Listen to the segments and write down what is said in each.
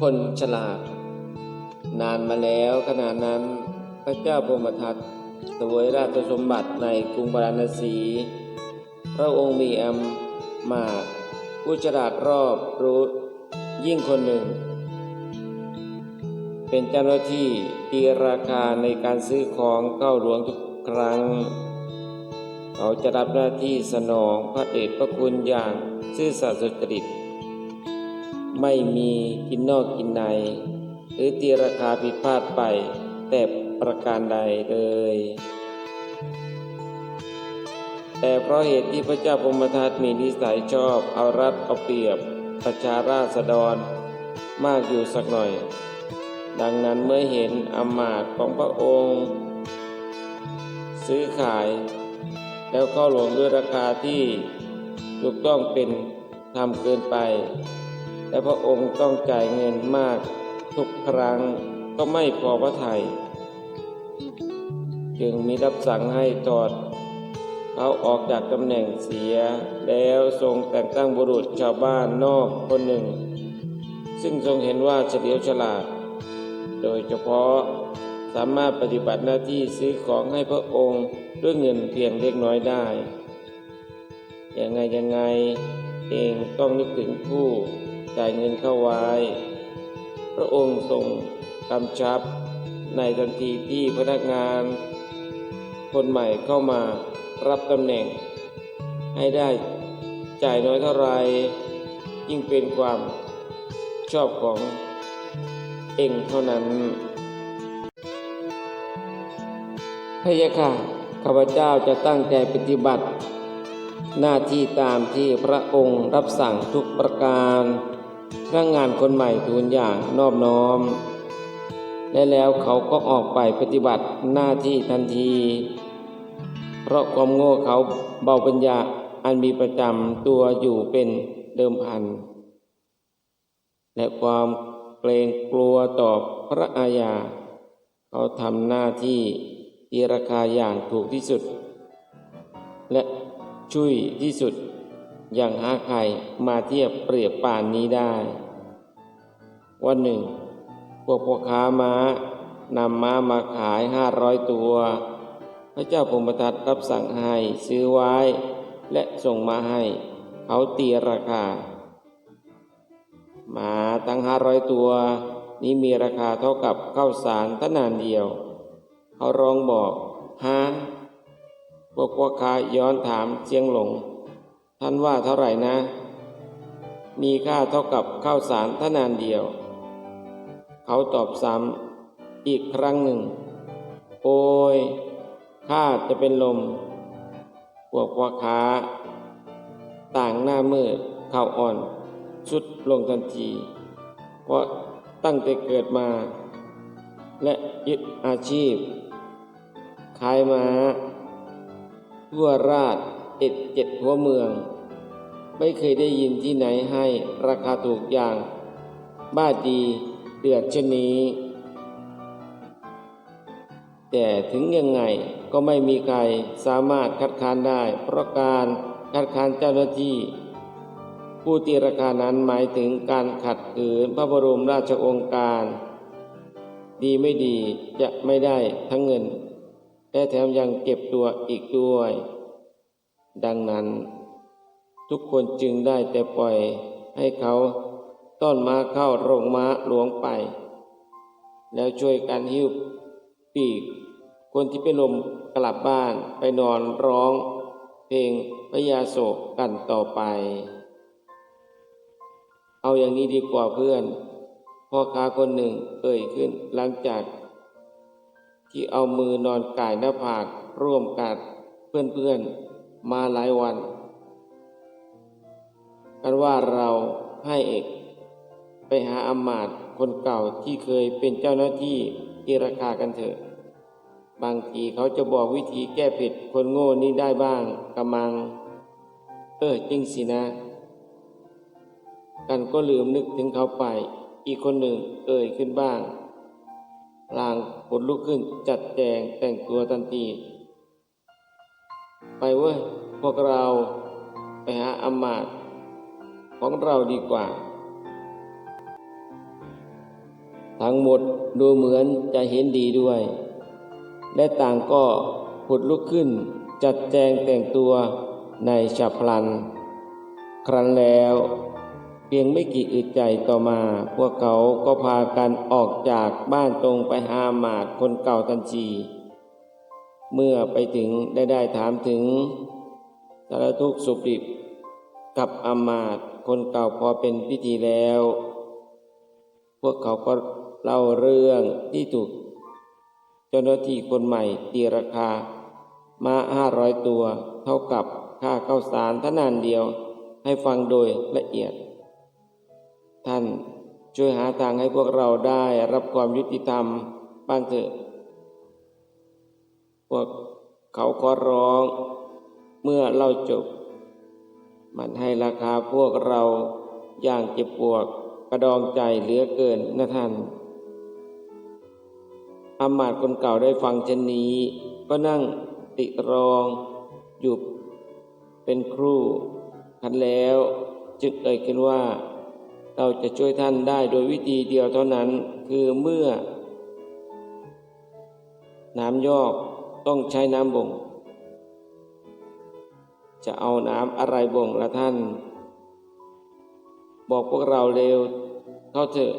คนฉลาด นานมาแล้วขณะนั้นพระเจ้าพรหมทัตสวยราชสมบัติในกรุงปาราณสี พระองค์มีอำมาตผู้ฉลาดรอบรู้ยิ่งคนหนึ่ง เป็นเจ้าหน้าที่ตีราคาในการซื้อของเข้าหลวงทุกครั้ง เขาจะรับหน้าที่สนองพระเดชพระคุณอย่างซื่อสัตย์สุจริต ไม่มีกินนอกกินใน หรือตีราคาผิดพลาดไป แต่ประการใดเลยแต่เพราะเหตุที่พระเจ้าพรมทัตมีนิสัยชอบเอารัดเอาเปรียบประชาราษฎร มากอยู่สักหน่อย ดังนั้นเมื่อเห็นอมาตย์ของพระองค์ ซื้อขาย แล้วเข้าหลวงด้วยราคาที่ถูกต้องเป็นทำเกินไป และพระองค์ต้องจ่ายเงินมากทุกครั้งก็ไม่พอพระทยัยจึงมีรับสั่งให้ถอดเขาออกจากตำแหน่งเสีย แล้วทรงแต่งตั้งบุรุษชาวบ้านนอกคนหนึ่ง ซึ่งทรงเห็นว่าเฉลียวฉลาด โดยเฉพาะสามารถปฏิบัติหน้าที่ซื้อของให้พระองค์ด้วยเงินเพียงเล็กน้อยได้ยังไงยังไงเองต้องนึกถึงผู้ จ่ายเงินเข้าไว้ พระองค์ทรงกำชับในทันทีที่พนักงาน คนใหม่เข้ามารับตำแหน่ง ให้ได้จ่ายน้อยเท่าไรยิ่งเป็นความชอบของเองเท่านั้นพระยาค่ะข้าพเจ้าจะตั้งใจปฏิบัติ หน้าที่ตามที่พระองค์รับสั่งทุกประการ พนักงานคนใหม่ทูลอย่างนอบน้อม และแล้วเขาก็ออกไปปฏิบัติหน้าที่ทันที เพราะความโง่เขาเบาปัญญาอันมีประจำตัวอยู่เป็นเดิมพัน และความเกรงกลัวต่อพระอาญา เขาทำหน้าที่ที่ราคาอย่างถูกที่สุด และช่วยที่สุด ย่างหาใครมาเทียบเปรียบป่านนี้ได้ วันหนึ่ง พวกพ่อค้าม้านำม้ามาขายห้าร้อยตัว พระเจ้าพมทัตรับสั่งให้ซื้อไว้ และส่งมาให้เขาตีราคาหมาตั้งห้าร้อยตัว นี้มีราคาเท่ากับข้าวสารทนานเดียว เขาร้องบอกฮะพวกพ่อค้าย้อนถามเสียงหลง ท่านว่าเท่าไหร่นะ มีค่าเท่ากับข้าวสารท่านานเดียว เขาตอบซ้ำอีกครั้งหนึ่ง โอ้ยข้าจะเป็นลมพวกพ่อค้า ต่างหน้ามืดเข่าอ่อน สุดลงทันที เพราะตั้งแต่เกิดมา และยึดอาชีพขายมาทั่วราช เอ็ดเจ็ดหัวเมือง ไม่เคยได้ยินที่ไหนให้ราคาถูกอย่าง บ้าดีเดือดชนนี้ แต่ถึงยังไงก็ไม่มีใครสามารถคัดค้านได้ เพราะการคัดค้านเจ้าหน้าที่ ผู้ตีราคานั้นหมายถึงการขัดขืนพระบรมราชองค์การ ดีไม่ดีจะไม่ได้ทั้งเงินและแถมยังเก็บตัวอีกด้วย ดังนั้น ทุกคนจึงได้แต่ปล่อยให้เขาต้อนม้าเข้าโรงม้าหลวงไป แล้วช่วยกันหิ้วปีก คนที่เป็นลมกลับบ้านไปนอนร้อง เพลงพยาโศกกันต่อไป เอาอย่างนี้ดีกว่าเพื่อนพ่อค้าคนหนึ่งเอ่ยขึ้นหลังจาก ที่เอามือนอนกายหน้าผากร่วมกับเพื่อนๆ มาหลายวันกันว่าเราให้เอกไปหาอำมาตย์คนเก่าที่เคยเป็นเจ้าหน้าที่ที่ราคากันเถอะ บางทีเขาจะบอกวิธีแก้ผิดคนโง่นี้ได้บ้างกำมัง เออจริงสินะ กันก็ลืมนึกถึงเขาไป อีกคนหนึ่งเอ่ยขึ้นบ้างลางผลลุกขึ้นจัดแจงแต่งตัวทันที ไปเว้ย พวกเราไปหาอมาตของเราดีกว่า ทั้งหมดดูเหมือนจะเห็นดีด้วย และต่างก็ผุดลุกขึ้นจัดแจงแต่งตัวในฉับพลัน ครั้นแล้วเพียงไม่กี่อึดใจต่อมา พวกเขาก็พากันออกจากบ้านตรงไปหาหมาดคนเก่าทันที เมื่อไปถึงได้ได้ถามถึงสารทุกข์สุขดิบกับอามาตคนเก่าพอเป็นพิธีแล้ว พวกเขาก็เล่าเรื่องที่ถูกเจ้าหน้าที่คนใหม่ตีราคา มาห้าร้อยตัว เท่ากับค่าข้าวสารท่านานเดียวให้ฟังโดยละเอียด ท่านช่วยหาทางให้พวกเราได้รับความยุติธรรมบ้างเถอะ พวกเขาขอร้องเมื่อเราจบ มันให้ราคาพวกเราอย่างเจ็บปวดกระดองใจเหลือเกินนะท่านอามาตย์คนเก่าได้ฟังเช่นนี้ ก็นั่งติรองอยู่เป็นครู่คันแล้ว จึงเอ่ยขึ้นว่า เราจะช่วยท่านได้โดยวิธีเดียวเท่านั้นคือเมื่อ น้ำยอก ต้องใช้น้ำบ่ง จะเอาน้ำอะไรบ่งละท่าน บอกพวกเราเร็วเข้าเถอะ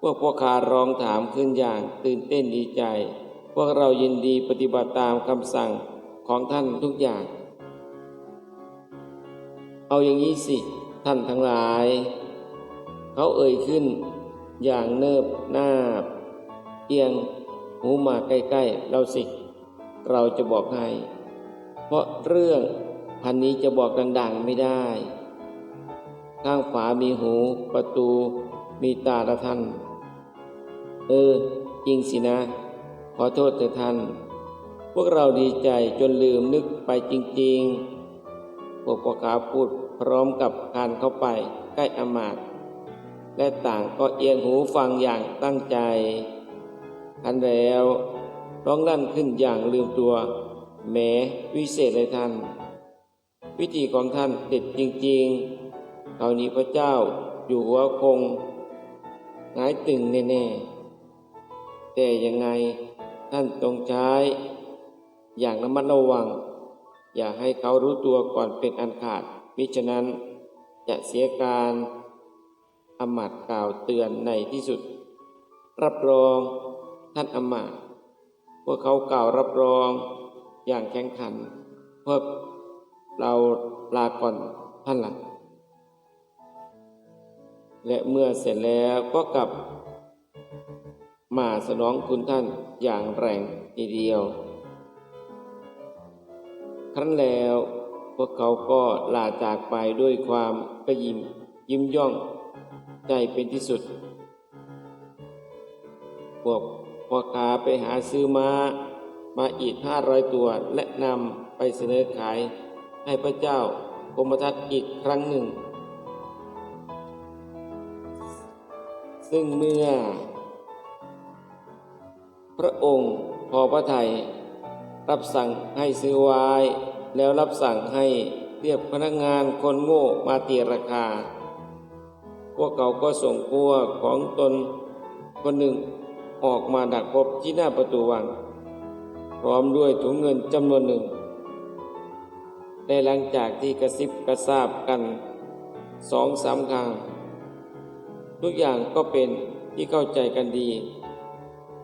พวกพ่อค้าร้องถามขึ้นอย่างตื่นเต้นดีใจ พวกเรายินดีปฏิบัติตามคำสั่งของท่านทุกอย่าง เอาอย่างนี้สิ ท่านทั้งหลาย เขาเอ่ยขึ้นอย่างเนิบหน้าเอียง หูมาใกล้ๆเราสิ เราจะบอกให้ เพราะเรื่องพันนี้จะบอกดังๆไม่ได้ ข้างฝามีหู ประตูมีตาละท่าน เออ จริงสินะ ขอโทษเถอะท่าน พวกเราดีใจจนลืมนึกไปจริงๆ พวกพ่อค้าพูดพร้อมกับการเข้าไปใกล้อมาตและต่างก็เอียงหูฟังอย่างตั้งใจ ทันแล้วร้องลั่นขึ้นอย่างลืมตัวแหมวิเศษเลยท่าน วิธีของท่านเด็ดจริงๆคราวนี้พระเจ้าอยู่หัวคงหงายตึงแน่ๆ แต่ยังไงท่านต้องใช้ อย่างระมัดระวัง อย่าให้เขารู้ตัวก่อนเป็นอันขาดมิฉะนั้นจะเสียการอมาตย์กล่าวเตือนในที่สุด รับรอง ท่านอำมาตย์พวกเขากล่าวรับรองอย่างแข็งขันเพื่อเราลาก่อนท่านหลังและเมื่อเสร็จแล้วก็กลับ มาสนองคุณท่านอย่างแรงทีเดียว ครั้นแล้วพวกเขาก็ลาจากไปด้วยความกระยิมยิ้มย่องใจเป็นที่สุด พวก พ่อค้าไปหาซื้อมามาอีกห้าร้อยตัวและนำไปเสนอขาย ให้พระเจ้ากรมทัตอีกครั้งหนึ่ง ซึ่งเมื่อ พระองค์พอพระทัยรับสั่งให้ซื้อไว้แล้วรับสั่งให้เรียกพนักงานคนโง่มาตีราคา พวกเขาก็ส่งพวกของตนคนหนึ่ง ออกมาดักพบที่หน้าประตูวัง พร้อมด้วยถุงเงินจำนวนหนึ่ง ได้หลังจากที่กระซิบกระซาบกันสองสามครั้งทุกอย่างก็เป็นที่เข้าใจกันดี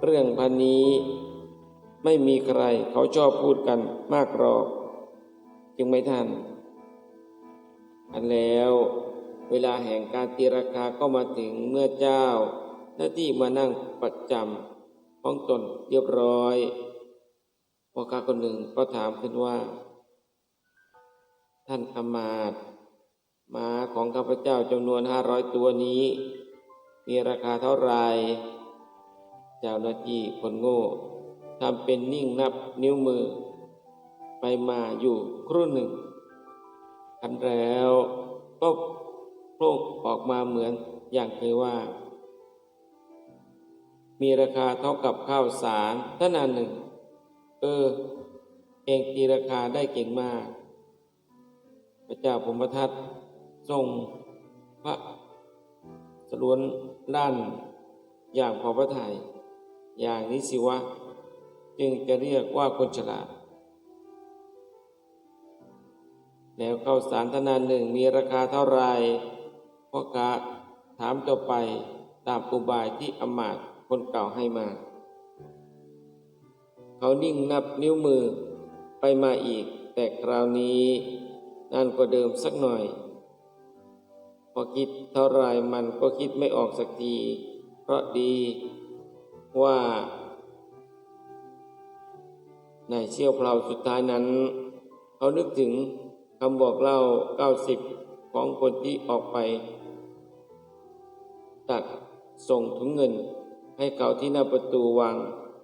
เรื่องพันนี้ไม่มีใครเขาชอบพูดกันมากหรอก จึงไม่ทัน อันแล้วเวลาแห่งการตีราคาก็มาถึงเมื่อเจ้า หน้าที่มานั่งประจำของตนเรียบร้อยพ่อค้าคนหนึ่งก็ถามขึ้นว่า ท่านอมาตมาของข้าพเจ้าจำนวนห้าร้อยตัวนี้ มีราคาเท่าไหร่เจ้าหน้าที่คนโง่ทำเป็นนิ่งนับนิ้วมือ ไปมาอยู่ครู่หนึ่งคันแล้วก็โผล่ออกมาเหมือนอย่างเคยว่า มีราคาเท่ากับข้าวสารท่านานหนึ่ง เออ เองตีราคาได้เก่งมาก พระเจ้าพมทัตทรงพระสรวนด้านอย่างพอพระทยัยอย่างนี้สิวะ จึงจะเรียกว่าคนฉลาด แล้วข้าวสารธนานหนึ่งมีราคาเท่าไรพ่อกาถามต่อไปตามอุบายที่อมาตย์ คนเก่าให้มา เขานิ่งนับนิ้วมือไปมาอีก แต่คราวนี้นานกว่าเดิมสักหน่อย พอคิดเท่าไรมันก็คิดไม่ออกสักที เพราะดีว่า ในเชี่ยวเพลาสุดท้ายนั้น เขานึกถึงคำบอกเล่า90ของคนที่ออกไป ตัดส่งถุงเงิน ให้เขาที่หน้าประตูวาง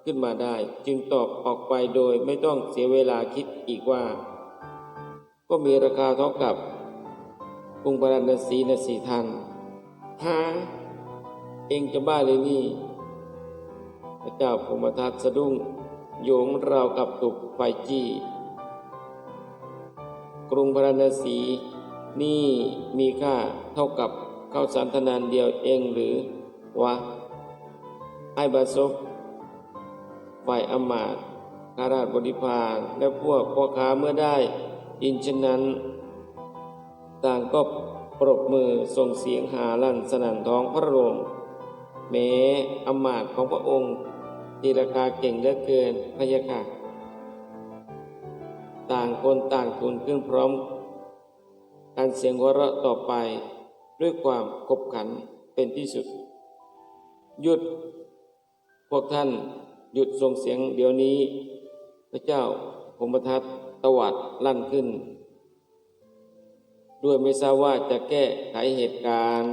ขึ้นมาได้ จึงตอบออกไปโดยไม่ต้องเสียเวลาคิดอีกว่า ก็มีราคาเท่ากับกรุงพาราณสีนสีทันฮะเองจะบ้าเลยนี่ พระเจ้าพมทัตสะดุ้งโยงราวกับตุกไฟจี้ กรุงพาราณสี นี่มีค่าเท่ากับข้าวสารธนานเดียวเองหรือวะ ไอ้บาซบฝ่ายอมาตย์ข้าราชบริพารและพวกพ่อค้าเมื่อได้ยินเช่นนั้น ต่างก็ปรบมือส่งเสียงหาลั่นสนั่นท้องพระโรงแม้อมาตของพระองค์ตีราคาเก่งเหลือเกินพยะค่ะ ต่างคนต่างทูลขึ้นพร้อมการเสียงหัวเราะต่อไปด้วยความขบขันเป็นที่สุด หยุด พวกท่านหยุดส่งเสียงเดี๋ยวนี้ พระเจ้าพมทัตตวัดลั่นขึ้น ด้วยไม่ทราบว่าจะแก้ไขเหตุการณ์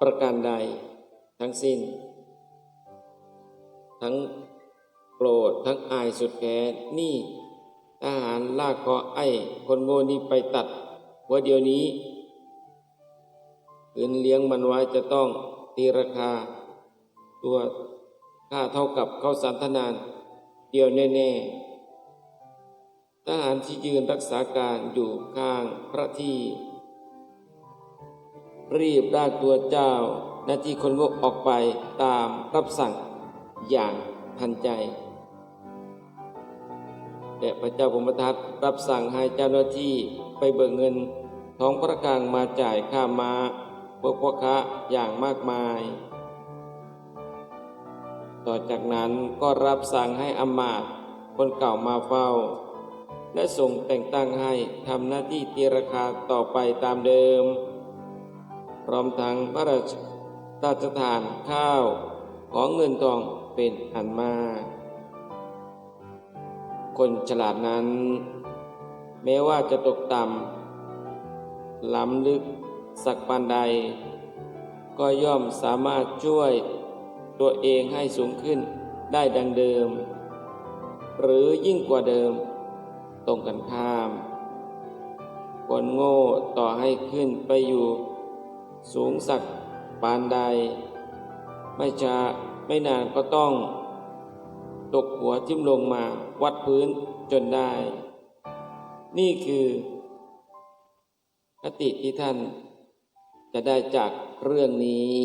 ประการใดทั้งสิ้น ทั้งโกรธทั้งอายสุดแค้นนี่ทหารลากคอไอ้คนโง่นี้ไปตัดหัวเดียวนี้คืนเลี้ยงมันไว้จะต้องตีราคา ตัวค่าเท่ากับข้าสารทนาน เดียวแน่ๆทหารที่ยืนรักษาการอยู่ข้างพระที่ รีบลากตัวเจ้าหน้าที่คนโง่ออกไปตามรับสั่งอย่างทันใจแต่พระเจ้าพมทัตรับสั่งให้เจ้าหน้าที่ไปเบิกเงินท้องพระกลางมาจ่ายค่ามา้าพวกพ่อค้าอย่างมากมาย ต่อจากนั้นก็รับสั่งให้อำมาต์คนเก่ามาเฝ้า และส่งแต่งตั้งให้ทำหน้าที่ตีราคาต่อไปตามเดิม พร้อมทั้งพระราชราชทานข้าวของเงินทองเป็นอันมาก คนฉลาดนั้น แม้ว่าจะตกต่ำล้ำลึกสักปานใด ก็ย่อมสามารถช่วย ตัวเองให้สูงขึ้นได้ดังเดิม หรือยิ่งกว่าเดิม ตรงกันข้าม คนโง่ต่อให้ขึ้นไปอยู่สูงสักปานใด ไม่ช้าไม่นานก็ต้อง ตกหัวทิ่มลงมาวัดพื้นจนได้ นี่คือคติที่ท่านจะได้จากเรื่องนี้